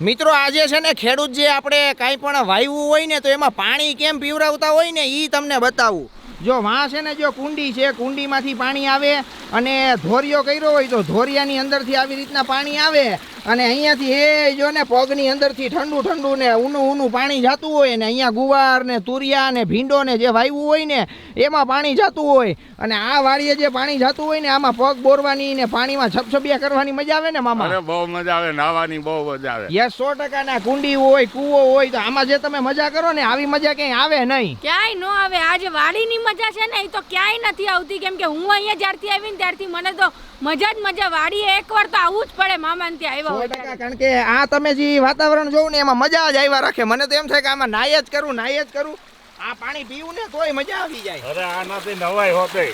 મિત્રો, આજે છે ને ખેડૂત જે આપણે કાંઈ પણ વાવ્યું હોય ને તો એમાં પાણી કેમ પીવરાવતા હોય ને એ તમને બતાવું. જો વાં છે ને જો કુંડી છે કુંડીમાંથી પાણી આવે અને ધોરિયો કર્યો હોય તો ધોરિયાની અંદરથી આવી રીતના પાણી આવે અને અહીંયાથી એ જો ને પગની અંદરથી ઠંડુ ઠંડુ ને ઊનું ઊનું પાણી જાતું હોય ને અહીંયા ગુવાર ને તુરિયા ને ભીંડો ને જે વાવ્યું હોય ને એમાં પાણી જાતું હોય અને આ વાડીએ જે પાણી જાતું હોય ને આમાં પગ બોરવાની ને પાણીમાં છપછપિયા કરવાની મજા આવે ને મામા? બહુ મજા આવે નાવાની બહુ મજા આવે. યસ સો ટકા ના કુંડી હોય કૂવો હોય તો આમાં જે તમે મજા કરો ને આવી મજા ક્યાંય આવે નહીં. ક્યાંય ન આવે આજે વાડીની મજા છે ને એ તો ક્યાંય નથી આવતી. કેમ કે હું અહીંયા જ્યારથી આવી ને ત્યારથી મને તો મજા જ મજા વાડીએ એકવાર તો આવવું જ પડે મામાને ત્યાં આવ્યા. કારણ કે આ તમે જે વાતાવરણ જોવું ને એમાં મજા જ આવ્યા રાખે. મને તો એમ થાય કે આમાં નાય જ કરું નાય જ કરું. આ પાણી પીવું ને તોય મજા આવી જાય. અરે આનાથી નવાય હોતે.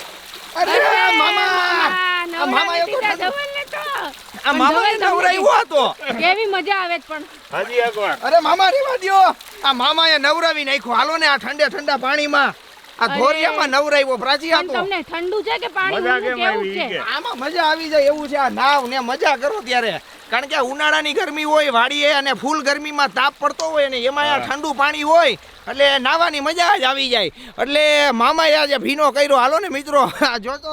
અરે અરે, મામા! મામા, એ તો. આ મામા એ હતો. કેવી મજા આવે પણ. હજી અરે મામા રેવા દ્યો. આ મામા એ નવરાવી નાખ્યો. હાલો ને આ ઠંડે ઠંડા પાણીમાં. આ. ધોરિયામાં નવરાવ્યો પ્રાચી આપો. તમને ઠંડુ છે કે પાણી મજા કેવું છે? આમાં મજા આવી જાય એવું છે આ નાવ ને મજા કરો ત્યારે. કારણ કે ઉનાળાની ગરમી હોય વાડીએ અને ફૂલ ગરમીમાં તાપ પડતો હોય ને એમાં આ ઠંડુ પાણી હોય એટલે નાવાની મજા જ આવી જાય. એટલે મામાએ આજે ભીનો કર્યો. હાલો ને મિત્રો આ જોતો.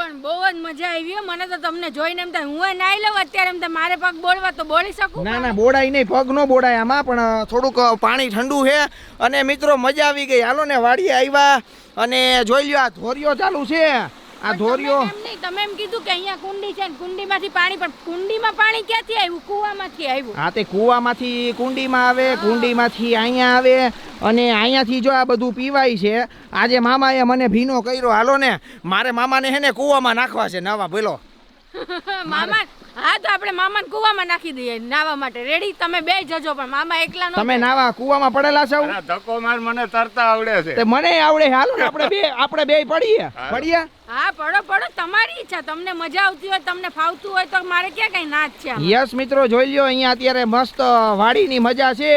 પણ બહુ જ મજા આવી મને તો તમને જોઈને એમ થાય હું નાઈ લઉં અત્યારે એમ થાય મારે પગ બોળવા તો બોળી શકું ના ના બોડાય નહીં પગ નો બોડાય આમાં પણ થોડુંક પાણી ઠંડુ છે. અને મિત્રો મજા આવી ગઈ. હાલો ને વાડીએ આવ્યા અને જોઈ લ્યો આ ધોરિયો ચાલુ છે. આ ધોરિયો તમે એમ નહીં, તમે એમ કીધું કે અહીંયા કુંડી છે ને કુંડીમાંથી પાણી પણ કુંડીમાં પાણી ક્યાંથી આવ્યું? કૂવામાંથી આવ્યું? હા તે કૂવામાંથી કુંડીમાં આવે કુંડીમાંથી અહીંયા આવે અને અહીંયાથી જો આ બધું પીવાય છે આજે મામાએ મને ભીનો કર્યો. હાલો ને મારે મામાને હે ને કૂવામાં નાખવા છે. નવા બોલો. મામા હા તો આપણે મામાને કૂવામાં નાખી દઈએ નાવા માટે. રેડી તમે બે જજો પણ મામા એકલા નો તમે નાવા કૂવામાં પડેલા છો? અરે ધક્કો માર મને તરતા આવડે છે. તે મને આવડે હાલો ને આપણે બે આપણે બે પડીએ. પડીએ? હા પડો પડો. તમારી ઈચ્છા. તમને મજા આવતી હોય તમને ફાવતું હોય તો મારે ક્યાં કઈ ના છે યસ મિત્રો જોઈ લ્યો અહીંયા અત્યારે મસ્ત વાડીની મજા છે.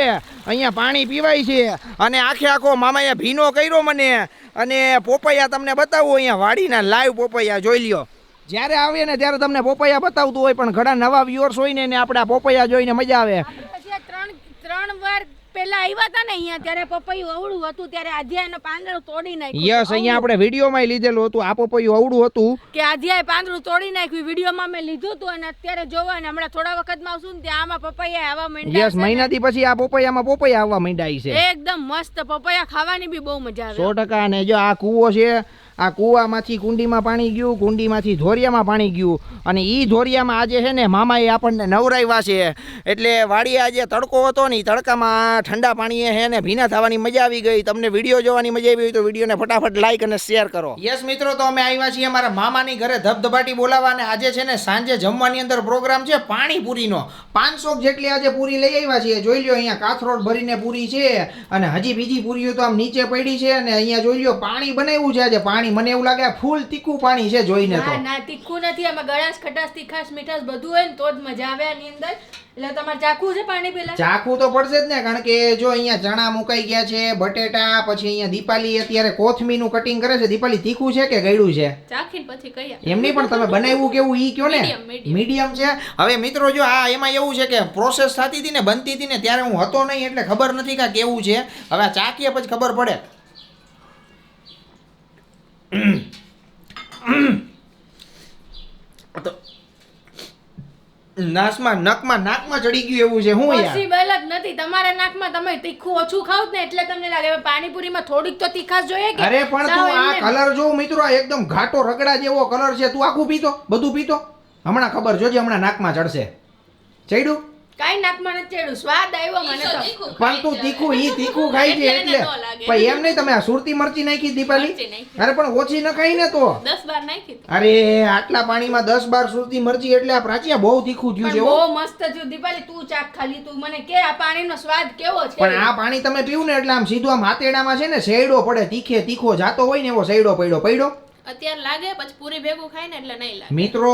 અહીંયા પાણી પીવાય છે. અને આખે આખો મામાએ ભીનો કર્યો મને. અને પોપૈયા તમને બતાવું અહીંયા વાડીના લાઈવ પોપૈયા જોઈ લ્યો. જ્યારે આવીએ ને ત્યારે તમને પોપૈયા બતાવતું હોય પણ ઘણા નવા વ્યુઅર્સ હોય ને એને આપણે આ પોપૈયા જોઈને મજા આવે આપણે પછી આ ત્રણ ત્રણ વાર પેલા આવ્યા હતા ને અહીંયા ત્યારે પપૈયું અવળું હતું ત્યારે આધ્યાયનો પાંદડું તોડી નાખ્યું. યસ અહીંયા આપણે વિડીયોમાં લીધેલું હતું આ પપૈયું અવડું હતું. કે આધ્યાય પાંદડું તોડી નાખ્યું વિડીયોમાં મેં લીધું હતું અને અત્યારે જોવા ને હમણાં થોડા વખતમાં આવશું ને ત્યાં આમાં પપૈયા આવવા માંડ્યા યસ ને. મહિનાથી પછી આ પપૈયામાં પપૈયા આવવા માંડ્યા છે. એકદમ મસ્ત પપૈયા ખાવાની બી બહુ મજા આવે. સો ટકા અને જો આ કૂવો છે આ કૂવામાંથી કુંડીમાં પાણી ગયું કુંડીમાંથી ધોરિયામાં પાણી ગયું અને એ ધોરિયામાં આજે છે ને મામાએ આપણને નવરાવ્યા છે. એટલે વાડીએ આજે તડકો હતો ને એ તડકામાં ઠંડા પાણીએ હે ને ભીના થવાની મજા આવી ગઈ. તમને વીડિયો જોવાની મજા આવી હોય તો વિડીયોને ફટાફટ લાઈક અને શેર કરો. યસ મિત્રો તો અમે આવ્યા છીએ મારા મામાની ઘરે ધબધબાટી બોલાવવા અને આજે છે ને સાંજે જમવાની અંદર પ્રોગ્રામ છે પાણીપુરીનો. પાંચસો જેટલી આજે પૂરી લઈ આવ્યા છીએ. જોઈ લ્યો અહીંયા કાથરોડ ભરીને પૂરી છે અને હજી બીજી પૂરીઓ તો આમ નીચે પડી છે અને અહીંયા જોઈ લ્યો પાણી બનાવ્યું છે આજે. પાણી મને એવું લાગે ફૂલ તીખું પાણી છે જોઈને તો. ના ના તીખું નથી આમાં ગળાશ ખટાશ તીખાશ મીઠાશ બધું હોય ને તો જ મજા આવે આની અંદર. એટલે તમારે ચાખવું છે પાણી પેલા ચાખવું તો પડશે જ ને કારણ કે જો અહીંયા ચણા મુકાઈ ગયા છે બટેટા પછી અહીંયા દીપાલી અત્યારે કોથમીનું કટિંગ કરે છે દીપાલી તીખું છે કે ગળ્યું છે? ચાખીને પછી કહીએ. એમની પણ તમે બનાવ્યું કેવું ઈ કયો ને. મીડિયમ છે. હવે મિત્રો જો આ એમાં એવું છે કે પ્રોસેસ થતી હતી ને બનતી હતી ને ત્યારે હું હતો નહીં એટલે ખબર નથી કે કેવું છે. હવે આ ચાખીએ પછી ખબર પડે તો નાસમાં નકમાં નાકમાં ચડી ગયું એવું છે. હું યાર? પોસિબલ જ નથી. તમારા નાકમાં તમે તીખું ઓછું ખાવ ને એટલે તમને લાગે હવે પાણીપુરીમાં થોડીક તો તીખાશ જોઈએ કે અરે પણ તું આ કલર જો મિત્રો આ એકદમ ઘાટો રગડા જેવો કલર છે. તું આખું પીતો બધું પીતો. હમણાં ખબર જોજે હમણાં નાકમાં ચડશે. ચડ્યું? કાંઈ નાક નથી ચેડું સ્વાદ આવ્યો મને તો પણ તું તીખું ઈ તીખું ખાય છે એટલે. પણ એમ નહીં તમે આ સુરતી મરચી નાખી દીપાલી અરે પણ ઓછી ન ખાઈ ને તો. 10 બાર નાખી અરે આટલા પાણીમાં દસ બાર સુરતી મરચી એટલે આ પ્રાચીયા બહુ તીખું થયું છે બહુ મસ્ત થયું દીપાલી તું ચાખ ખાલી તું મને કે આ પાણીનો સ્વાદ કેવો છે? પણ આ પાણી તમે પીવું ને એટલે આમ સીધું આમ હાથેડામાં છે ને શેડો પડે તીખે તીખો જાતો હોય ને એવો શેડો પડ્યો પડ્યો. અત્યારે લાગે પછી પૂરી ભેગું ખાય ને એટલે નહીં લાગે. મિત્રો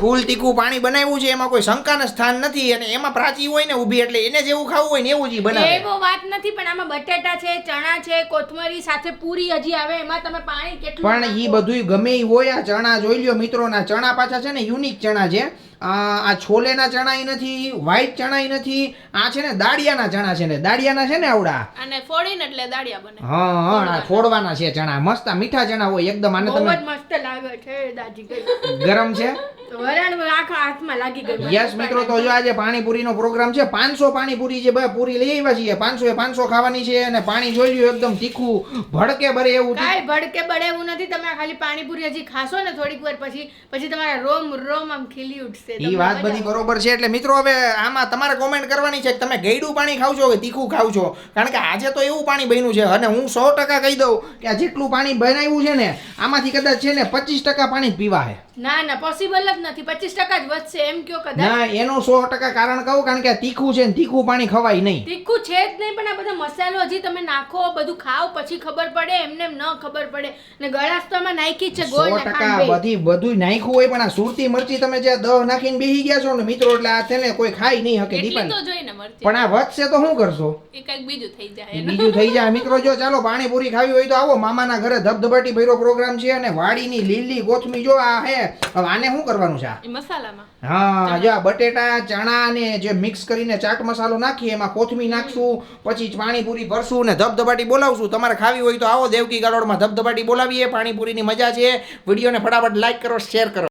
ફૂલ તીખું પાણી બનાવ્યું છે એમાં કોઈ શંકાનું સ્થાન નથી અને એમાં પ્રાચી હોય ને ઊભી એટલે એને જેવું ખાવું હોય ને એવું જ બનાવે. એવો વાત નથી પણ આમાં બટેટા છે ચણા છે કોથમરી સાથે પૂરી હજી આવે એમાં તમે પાણી કેટલું પણ ઈ બધુંય ગમે ઈ હોય આ ચણા જોઈ લ્યો મિત્રોના ચણા પાછા છે ને યુનિક ચણા છે. આ આ છોલેના ચણા નથી વ્હાઈટ ચણાઈ નથી આ છે ને દાળિયાના ચણા છે ને દાળિયાના છે ને આવડા? અને ફોડીને એટલે દાળિયા બને. હા હા આ ફોડવાના. છે ચણા મસ્ત મીઠા ચણા હોય એકદમ આને તમે જ મસ્ત લાગે છે દાજી ગરમ છે? વરાળ આખા હાથમાં લાગી ગઈ. યસ મિત્રો તો જો આજે પાણીપુરીનો પ્રોગ્રામ છે પાંચસો પાણીપુરી છે ભાઈ પૂરી લઈ આવ્યા છીએ પાંચસો એ પાંચસો ખાવાની છે અને પાણી જોઈ લ્યો એકદમ તીખું ભડકે ભરે એવું. કાંઈ ભડકે બળે એવું નથી તમે ખાલી પાણીપુરી હજી ખાશો ને થોડીક વાર પછી પછી તમારા રોમ રોમ આમ ખીલી ઉઠશે. એ વાત બધી બરોબર છે એટલે મિત્રો હવે આમાં તમારે કોમેન્ટ કરવાની છે કે તમે ગયડું પાણી ખાવ છો કે તીખું ખાવ છો? કારણ કે આજે તો એવું પાણી બન્યું છે અને હું સો ટકા કહી દઉં કે આ જેટલું પાણી બનાવ્યું છે ને આમાંથી કદાચ છે ને પચીસ ટકા પાણી પીવા છે ના ના પોસિબલ જ નથી. પચીસ ટકા જ વધશે. એમ કયો કદાચ. ના એનું સો ટકા કારણ કહું કારણ કે તીખું છે ને તીખું પાણી ખવાય નહીં. તીખું છે જ નહીં પણ આ બધા મસાલો હજી તમે નાખો બધું ખાઓ પછી ખબર પડે એમને એમ ન ખબર પડે. ને ગળાશ તો આમાં નાખી જ છે ગોળ સો ટકા બધી બધું નાખ્યું હોય પણ આ સુરતી મરચી તમે જે દહ નાખીને બેસી ગયા છો ને મિત્રો એટલે આ છે ને કોઈ ખાઈ નહીં જોઈને મરચી. પણ આ વધશે તો શું કરશો? એ કંઈક બીજું થઈ જાય. બીજું થઈ જાય. મિત્રો જો ચાલો પાણીપુરી ખાવી હોય તો આવો. મામાના ઘરે ધબધબાટી ભર્યો પ્રોગ્રામ છે અને વાડીની લીલી કોથમી જો આ હે હવે આને શું કરવાનું છે આ? મસાલામાં. હા જો આ બટેટા ચણા ને જે મિક્સ કરીને ચાટ મસાલો નાખીએ એમાં કોથમી નાખશું પછી પાણીપુરી ભરશું ને ધબધબાટી બોલાવશું. તમારે ખાવી હોય તો આવો દેવકી ગાળોડમાં ધબધબાટી બોલાવીએ પાણીપુરીની મજા છે. વિડીયોને ફટાફટ લાઈક કરો શેર કરો.